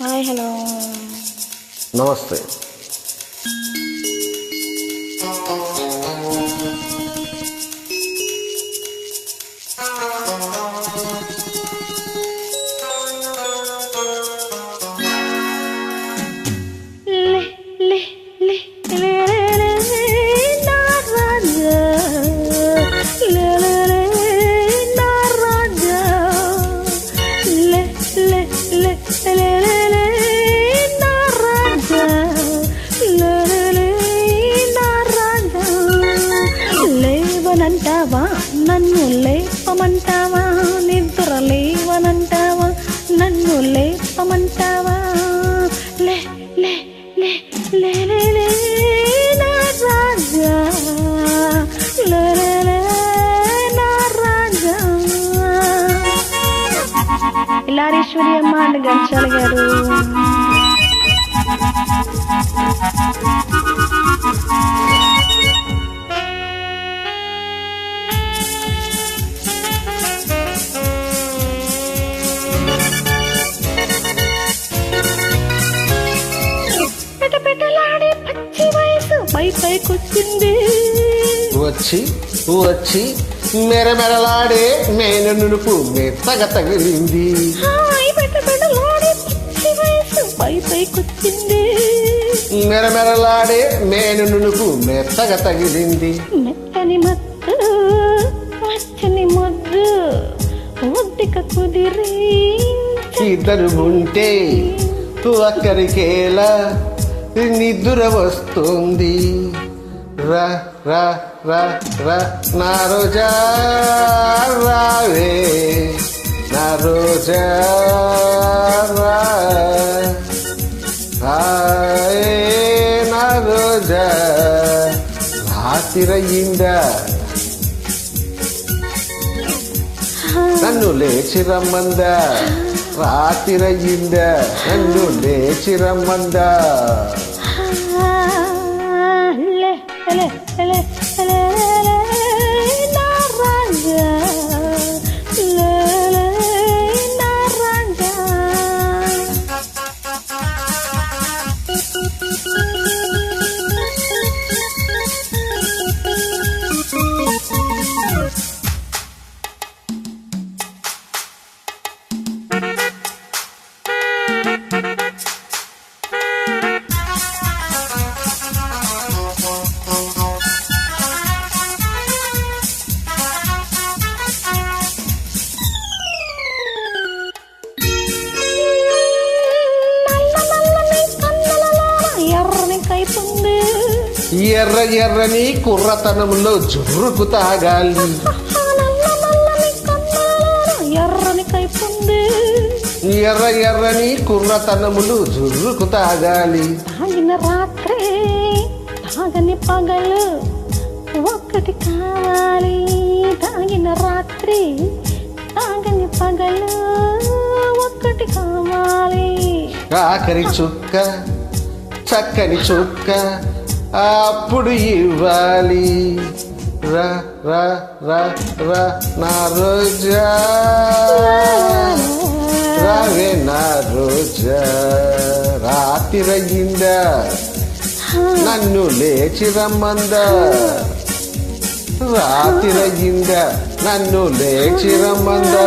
Hi hello ನಮಸ್ತೆ లేపమంటావా? నిద్ర లేవనంటావా? నన్ను లేపమంటావా? లే లే లే లే లే లే నా రాజా. నా రాజా. ఇలారేశ్వరి అమ్మ అండ్ గంచాల గారు. పై పైకొచ్చింది వచ్చి వచ్చి మెరమెరలాడే మేను నునుపు మెత్తగ తగిలింది. పై పైకొచ్చింది మెరమెరలాడే మేను నునుపు మెత్తగ తగిలింది. మెత్తని మత్తు పచ్చని మొద్దు ఒడ్డిక కుదిరి ఇద్దరు ఉంటే ఒక్కరికేలా నిద్ర వస్తుంది. రా రా రా రా నా రోజా రావే నా రోజా రా. హాయ్ నా రోజా రాత్రిరయ్యిందా నన్ను లేచి రమ్మందా? రాత్రిరయ్యిందా నన్ను లేచి కైపుంది ఎర్ర ఎర్రని కుర్రతనంలో జుర్రుకు తాగాలి ఎర్రని కైపుంది ఎర్ర ఎర్రని కుర్రతనములు జుర్రుకు తాగాలి తాగిన రాత్రి తాగని పగలు ఒక్కటి కావాలి. తాగిన రాత్రి తాగని పగలు ఒక్కటి కావాలి. ఆఖరి చుక్క. చక్కని చుక్క అప్పుడు ఇవ్వాలి. రా రా రా రా నా రోజా. రావే నా రోజా. రాత్రిరయ్యిందా నన్ను లేచి రమ్మందా. రాత్రిరయ్యిందా నన్ను లేచి రమ్మందా.